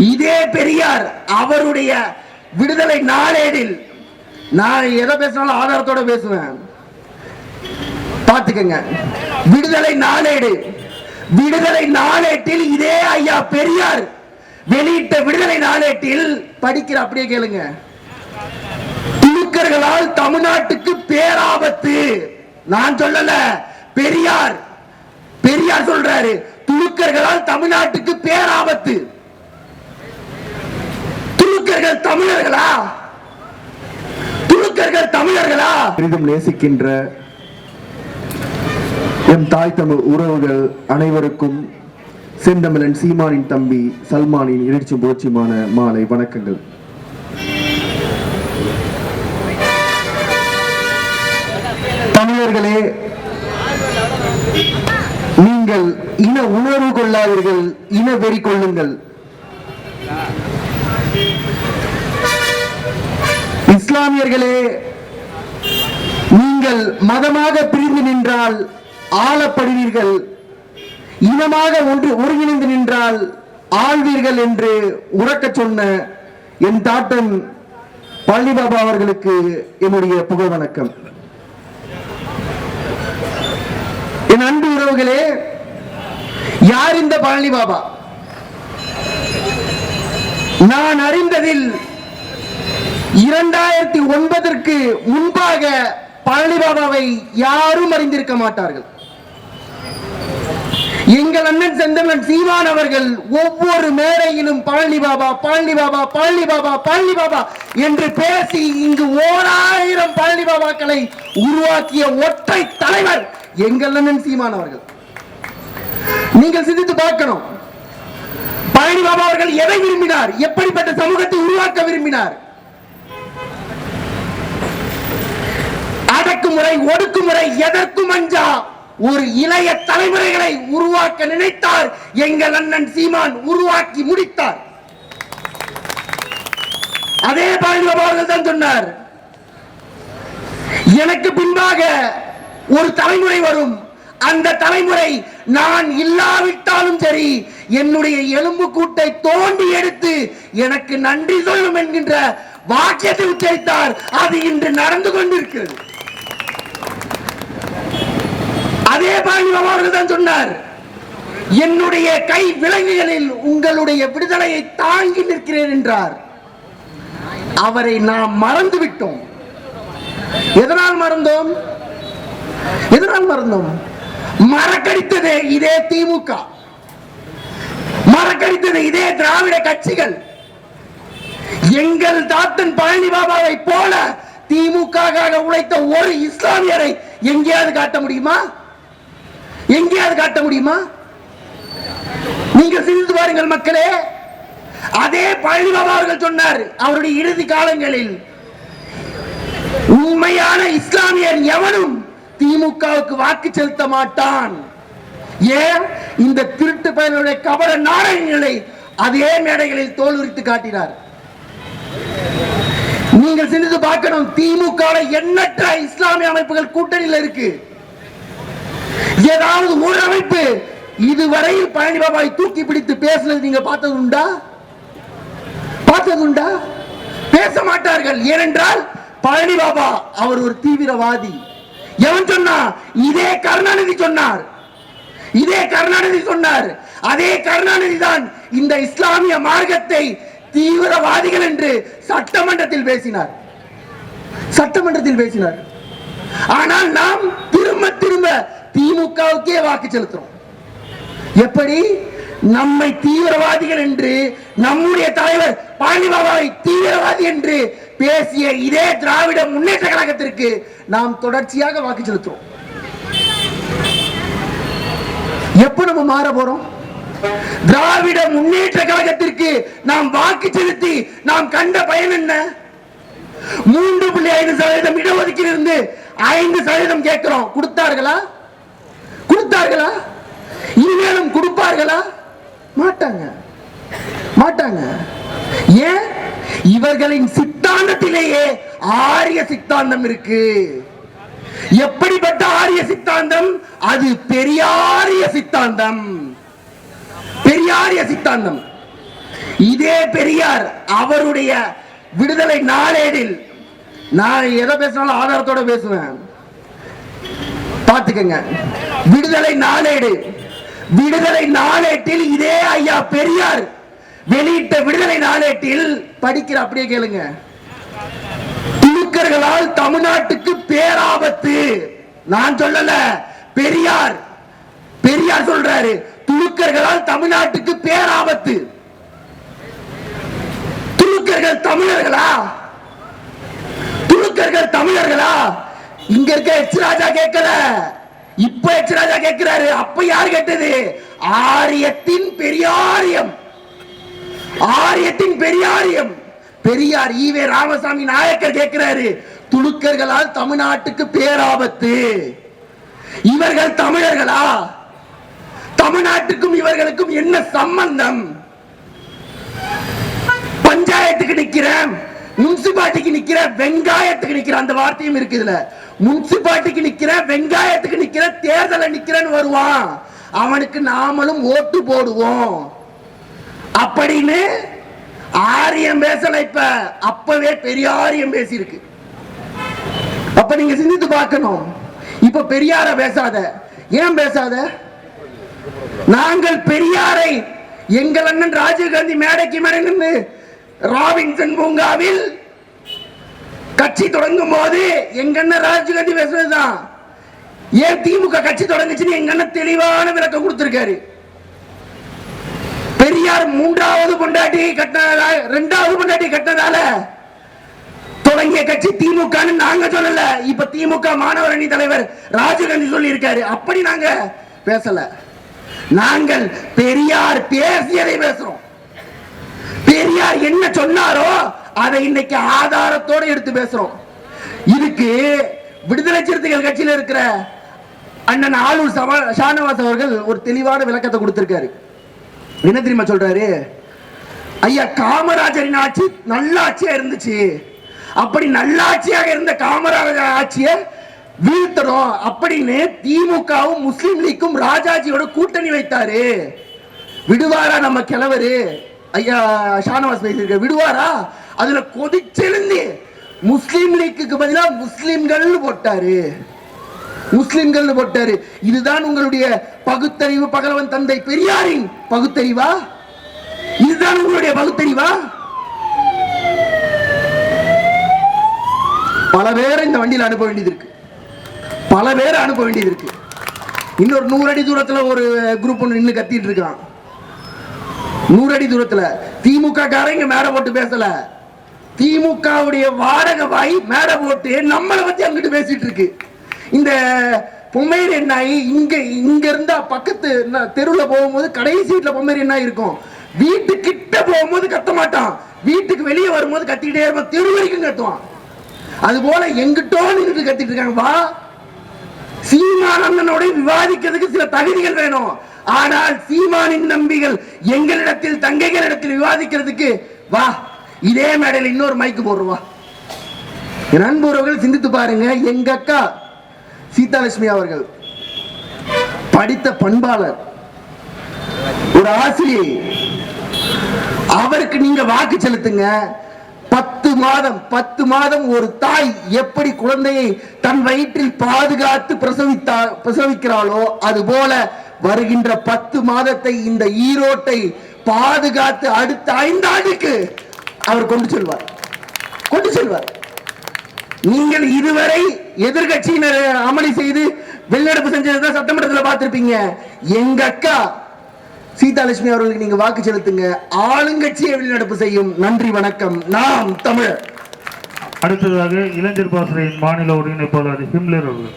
இதே பெரியார் அவருடைய விடுதலை நாளேடில் நான் எதை பேசினாலும் ஆதாரத்தோட பேசுவேன். பாத்துக்கங்க விடுதலை நாளேடு. விடுதலை நாளேட்டில் இதே ஐயா பெரியார் வெளியிட்ட விடுதலை நாளேட்டில் படிக்கிற அப்படியே கேளுங்க. துணுக்கர்களால் தமிழ்நாட்டுக்கு பேராபத்து. நான் சொல்லல பெரியார். பெரியார் சொல்றாரு துலுக்கர்களால் தமிழ்நாட்டுக்கு பேராபத்து. துலுக்கர்கள் தமிழர்களா? துலுக்கர்கள் தமிழர்களா? பெரிதும் நேசிக்கின்ற எம் தாய் தமிழ் உறவுகள் அனைவருக்கும் செந்தமிழன் சீமானின் தம்பி சல்மானின் இறைச்சி போச்சிமான மாலை வணக்கங்கள். தமிழர்களே நீங்கள் இன உணர்வு கொள்ளாதீர்கள் இன வெறி கொள்ளுங்கள் இஸ்லாமியர்களே நீங்கள் மதமாக பிரிந்து நின்றால் ஆளப்படுவீர்கள். இனமாக ஒன்று ஒருங்கிணைந்து நின்றால் ஆழ்வீர்கள் என்று உறக்க சொன்ன என் தாட்டன் பள்ளி பாபா அவர்களுக்கு என்னுடைய புகழ் வணக்கம். என் அன்பு உறவுகளே யார் இந்த பழனி பாபா? நான் அறிந்ததில் இரண்டாயிரத்தி ஒன்பதற்கு முன்பாக பழனி பாபாவை யாரும் அறிந்திருக்க மாட்டார்கள். எங்கள் அண்ணன் செந்தமன் சீமான் அவர்கள் ஒவ்வொரு மேடையிலும் பழனி பாபா பழனி பாபா பழனி பாபா பழனி பாபா என்று பேசி இங்கு ஓராயிரம் பழனி பாபாக்களை உருவாக்கிய ஒற்றை தலைவர் எங்கள் அண்ணன் சீமான் அவர்கள். நீங்கள் சிந்தித்து பார்க்கணும். பழனி பாபா அவர்கள் எதை விரும்பினார்? எப்படிப்பட்ட சமூகத்தை உருவாக்க விரும்பினார்? அடக்குமுறை ஒடுக்குமுறை எதற்கும் அஞ்சா ஒரு இளைய தலைமுறைகளை உருவாக்க நினைத்தார் எங்கள் அண்ணன் சீமான் உருவாக்கி முடித்தார். அதே பாலிபாபா அவர்கள் தான் சொன்னார். எனக்கு பின்பாக ஒரு தலைமுறை வரும். அந்த தலைமுறை நான் இல்லாவிட்டாலும் சரி என்னுடைய எலும்பு கூட்டை தோண்டி எடுத்து எனக்கு நன்றி சொல்லும் என்கின்ற வாக்கியத்தை உச்சரித்தார். அது இன்று நடந்து கொண்டிருக்கிறது. அதே பாணி அவர்கள் தான் சொன்னார் என்னுடைய கை விலங்குகளில் உங்களுடைய விடுதலையை தாங்கி நிற்கிறேன் என்றார். அவரை நாம் மறந்து விட்டோம் எதனால் மறந்தோம்? எதனால் மறந்தோம்? மறக்கடித்தது இதே திமுக. மறக்கடித்தது இதே திராவிட கட்சிகள். எங்கள் தாத்தன் பழனி பாபாவை போல திமுக உழைத்த ஒரு இஸ்லாமியரை எங்கேயாவது காட்ட முடியுமா? எங்கேயாவது காட்ட முடியுமா? நீங்கள் சிந்தித்து பாருங்கள் மக்களே. அதே பழனி அவர்கள் சொன்னார் அவருடைய இறுதி காலங்களில் உண்மையான இஸ்லாமியர் எவனும் திமுகவுக்கு வாக்கு செலுத்த மாட்டான். ஏன்? இந்த திருட்டு பயனுடைய கபட நாடகங்களை அதே மேடைகளில் தோல் உரித்து காட்டினார். நீங்கள் சிந்தித்து பார்க்கணும் திமுக எண்ணற்ற இஸ்லாமிய அமைப்புகள் கூட்டணியில் இருக்கு. ஏதாவது ஒரு இதுவரையில் பழனி பாபாவை தூக்கி பிடித்து பேசுனது நீங்க பார்த்தது உண்டா பார்த்தது உண்டா பேச மாட்டார்கள். ஏனென்றால் பழனி பாபா அவர் ஒரு தீவிரவாதி. எவன் சொன்னா? இதே கருணாநிதி சொன்னார். இதே கருணாநிதி சொன்னார். அதே கருணாநிதி தான் இந்த இஸ்லாமிய மார்க்கத்தை தீவிரவாதிகள் என்று சட்டமன்றத்தில் பேசினார். சட்டமன்றத்தில் பேசினார். ஆனால் நாம் திரும்ப திரும்ப திமுகவுக்கே வாக்கு செலுத்துறோம். எப்படி? நம்மை தீவிரவாதிகள் என்று நம்முடைய தலைவர் பாண்டிபாபாவை தீவிரவாதி என்று பேசிய இதே திராவிட முன்னேற்ற கழகத்திற்கு நாம் தொடர்ச்சியாக வாக்கு செலுத்துறோம். எப்ப நம்ம மாற போறோம்? திராவிட முன்னேற்ற கழகத்திற்கு நாம் வாக்கு செலுத்தி நாம் கண்ட பயன் என்ன? மூன்று புள்ளி ஐந்து சதவீதம் இடஒதுக்கீடு இருந்து ஐந்து சதவீதம் கேட்கிறோம். கொடுத்தார்களா? கொடுத்தார்களா? இனிமேலும் கொடுப்பார்களா? மாட்டாங்க. மாட்டாங்க. ஏன்? இவர்களின் சித்தாந்தத்திலேயே ஆரிய சித்தாந்தம் இருக்கு. எப்படிப்பட்ட ஆரிய சித்தாந்தம்? அது பெரியாரிய சித்தாந்தம். பெரியாரிய சித்தாந்தம். இதே பெரியார் அவருடைய விடுதலை நாளேடில் நான் எதை பேசினாலும் ஆதாரத்தோட பேசுவேன். பாத்துக்கங்க விடுதலை நாளேடு. விடுதலை நாளேட்டில் இதே ஐயா பெரியார் வெளியிட்ட விடுதலை நாளேட்டில் படிக்கிற அப்படியே கேளுங்க. துலுக்கர்களால் தமிழ்நாட்டுக்கு பேராபத்து. நான் சொல்லல. பெரியார். பெரியார் சொல்றாரு. துலுக்கர்களால் தமிழ்நாட்டுக்கு பேராபத்து. துலுக்கர்கள் தமிழர்களா? துருக்கர்கள் தமிழர்களா? இங்க இருக்க எச் ராஜா கேட்கல. இப்ப எச் ராஜா கேட்கிறாரு. அப்ப யார் கேட்டது? ஆரியத்தின் பெரியாரியம். ஆரியத்தின் பெரியாரியம். பெரியார் ஈவே ராமசாமி நாயக்கர் கேட்கிறாரு. துலுக்கர்களால் தமிழ்நாட்டுக்கு பேராபத்து. இவர்கள் தமிழர்களா? தமிழ்நாட்டுக்கும் இவர்களுக்கும் என்ன சம்பந்தம்? பஞ்சாயத்துக்கு நிற்கிறேன் முனிசிபாலிட்டிக்கு நிக்கிற வெங்காயத்துக்கு நிக்கிற அந்த வார்த்தையும் இருக்கு இதுல. முனிசிபாலிட்டிக்கு நிக்கிற வெங்காயத்துக்கு நிக்கிற தேர்தல நிக்கிறேன்னு வருவான். அவனுக்கு நாமளும் ஓட்டு போடுவோம். அப்படின்னு ஆரியம் பேசல இப்ப. அப்பவே பெரியாரியம் பேசியிருக்கு. அப்ப நீங்க சிந்தித்து பார்க்கணும். இப்ப பெரியார பேசாத. ஏன் பேசாத? நாங்கள் பெரியாரை எங்கள் அண்ணன் ராஜீவ்காந்தி மேடைக்கு மேடை நின்று ராபின்சன் பூங்காவில் கட்சி தொடங்கும் போது எங்க அண்ணன் ராஜீவ்காந்தி ஏன் திமுக கட்சி தொடங்குச்சுன்னு எங்க தெளிவான விளக்கம் கொடுத்திருக்காரு. பெரியார் மூன்றாவது பொண்டாட்டி கட்டினதால ரெண்டாவது பொண்டாட்டி கட்டினதால தொடங்கிய கட்சி திமுக நாங்க சொல்லல. இப்ப திமுக மாணவர் அணி தலைவர் ராஜீவ்காந்தி சொல்லி இருக்காரு அப்படி நாங்க பேசல. நாங்கள் பெரியார் பேசியதை பேசுறோம். பெரியார் என்ன சொன்னாரோ அதை இன்னைக்கு ஆதாரத்தோட எடுத்து பேசுறோம். இதுக்கு விடுதலை சிறுத்தைகள் கட்சியில் இருக்கிற அண்ணன் ஆளுர் ஷானவாஸ் அவர்கள் ஒரு தெளிவான விளக்கத்தை கொடுத்திருக்காரு. என்ன தெரியுமா சொல்றாரு? ஐயா காமராஜரின் ஆட்சி நல்லாட்சியா இருந்துச்சு. அப்படி நல்லாட்சியாக இருந்த காமராஜர் ஆட்சியை வீழ்த்தணும் அப்படின்னு திமுகவும் முஸ்லீம் லீக்கும் ராஜாஜியோட கூட்டணி வைத்தாரு. விடுவாரா நம்ம கிழவரு? ஐயா ஷானவாஸ் பேசியிருக்க விடுவாரா? அதுல கொதிச்செழுந்து முஸ்லீம் லீக்குக்கு பதிலா முஸ்லீம்கள்னு போட்டாரு. முஸ்லிம்கள் போட்டாரு. இதுதான் உங்களுடைய பகுத்தறிவு பகலவன் தந்தை பெரியாரின் பகுத்தறிவா? இதுதான் உங்களுடைய பகுத்தறிவா? பல பேரை இந்த வண்டியில் அனுப்ப வேண்டியது இருக்கு. பல பேரை அனுப்ப வேண்டியது இருக்கு. இன்னொரு நூறு அடி தூரத்தில் ஒரு குரூப் ஒன்று நின்று கத்திட்டு இருக்கான். நூறடி தூரத்துல திமுக காரங்க மேடை போட்டு பேசல. திமுகவுடைய வாடக வாய் மேடை போட்டு நம்மளை பத்தி அங்கிட்டு பேசிட்டு இருக்கு. இந்த பொம்மேரியன் நாய் இங்க இங்க இருந்தா பக்கத்து தெருவுல போகும்போது கடைசி வீட்டுல பொம்மேரியன் எண்ணாய் இருக்கும். வீட்டு கிட்ட போகும்போது கத்த மாட்டான். வீட்டுக்கு வெளியே வரும்போது கத்திக்கிட்டே இருப்பான். தெரு வரைக்கும் கத்துவான். அது போல எங்கிட்டோ நின்று கத்திட்டு இருக்காங்க. வா. சீமானந்தனோட விவாதிக்கிறதுக்கு சில தகுதிகள் வேணும். ஆனால் சீமானின் நம்பிகள் எங்களிடத்தில் தங்கைகளிடத்தில் விவாதிக்கிறதுக்கு வா இதே மேடையில் இன்னொரு மைக்கு போடுவா என் அன்புறவர்கள் சிந்தித்து பாருங்க. எங்க அக்கா சீதாலட்சுமி அவர்கள் படித்த பண்பாளர் ஒரு ஆசிரியை. அவருக்கு நீங்க வாக்கு செலுத்துங்க. பத்து மாதம் பத்து மாதம் ஒரு தாய் எப்படி குழந்தையை தன் வயிற்றில் பாதுகாத்து பிரசவித்தா பிரசவிக்கிறாளோ அது போல வருகின்ற பத்து மாதத்தை இந்த ஈரோட்டை பாதுகாத்து அடுத்த ஐந்தாண்டுக்கு அவர் கொண்டு செல்வார். கொண்டு செல்வார். நீங்கள் இதுவரை எதிர்கட்சியினர் அமளி செய்து வெளிநடப்பு செஞ்சதுதான் சட்டமன்றத்தில் பார்த்திருப்பீங்க. எங்க அக்கா சீதாலட்சுமி அவர்களுக்கு நீங்க வாக்கு செலுத்துங்க. ஆளுங்கட்சியை வெளிநடப்பு செய்யும். நன்றி வணக்கம். நாம் தமிழர். அடுத்ததாக இளைஞர் பாசறையின் மாநில ஒருங்கிணைப்பாளர் ஹிம்லர் அவர்கள்.